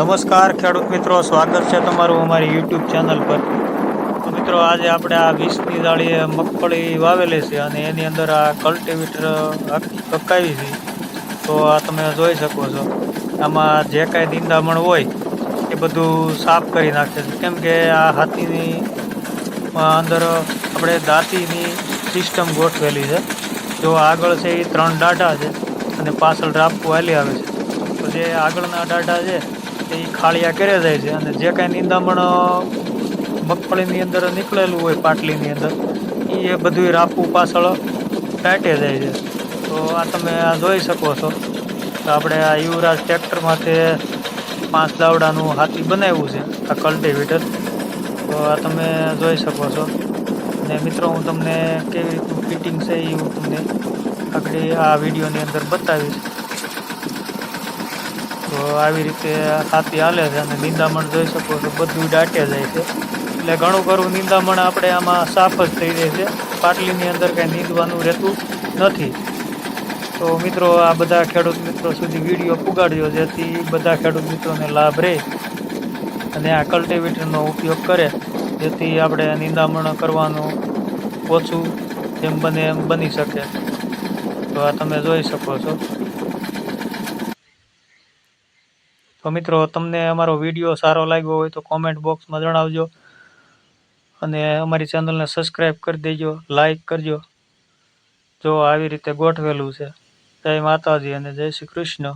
નમસ્કાર, ખેડૂત મિત્રો. સ્વાગત છે તમારું અમારી યુટ્યુબ ચેનલ પર. મિત્રો, આજે આપણે આ વીસની દાળીએ મગફળી વાવેલી છે અને એની અંદર આ કલ્ટિવેટર કકાવી છે. તો આ તમે જોઈ શકો છો. આમાં જે કાંઈ નિંદામણ હોય એ બધું સાફ કરી નાખે છે. કેમ કે આ હાથીની અંદર આપણે દાંતીની સિસ્ટમ ગોઠવેલી છે. જો આગળ છે એ ત્રણ દાઢા છે અને પાછળ રાપકું હાલી આવે છે. તો જે આગળના દાઢા છે એ ખાળિયા કરે જાય છે. અને જે કાંઈ નિંદામણ મગફળીની અંદર નીકળેલું હોય પાટલીની અંદર એ બધું રાપવું પાછળ ટાંટે જાય છે. તો આ તમે આ જોઈ શકો છો. તો આપણે આ યુવરાજ ટ્રેક્ટરમાંથી પાંચ દાવડાનું હાથી બનાવ્યું છે, આ કલ્ટિવેટર. તો આ તમે જોઈ શકો છો. અને મિત્રો, હું તમને કેવી રીતનું ફિટિંગ છે એ હું તમને આગળ આ વિડીયોની અંદર બતાવીશ. તો આવી રીતે હાથી હાલે છે અને નિંદામણ જોઈ શકો છો, બધું દાટે જાય છે. એટલે ઘણું ખરું નિંદામણ આપણે આમાં સાફ જ થઈ જાય છે. પાટલીની અંદર કાંઈ નીંદવાનું રહેતું નથી. તો મિત્રો, આ બધા ખેડૂત મિત્રો સુધી વીડિયો પુગાડ્યો જેથી બધા ખેડૂત મિત્રોને લાભ રહે અને આ કલ્ટિવેટરનો ઉપયોગ કરે, જેથી આપણે નિંદામણ કરવાનું ઓછું જેમ બને એમ બની શકે. તો આ તમે જોઈ શકો છો. તો મિત્રો, તમને અમારો વીડિયો સારો લાગ્યો હોય તો કોમેન્ટ બોક્સમાં જણાવજો. અને અમારી ચેનલને સબસ્ક્રાઈબ કરી દેજો લાઈક કરજો. જો આવી રીતે ગોઠવેલું છે. જય માતાજી અને જય શ્રી કૃષ્ણ.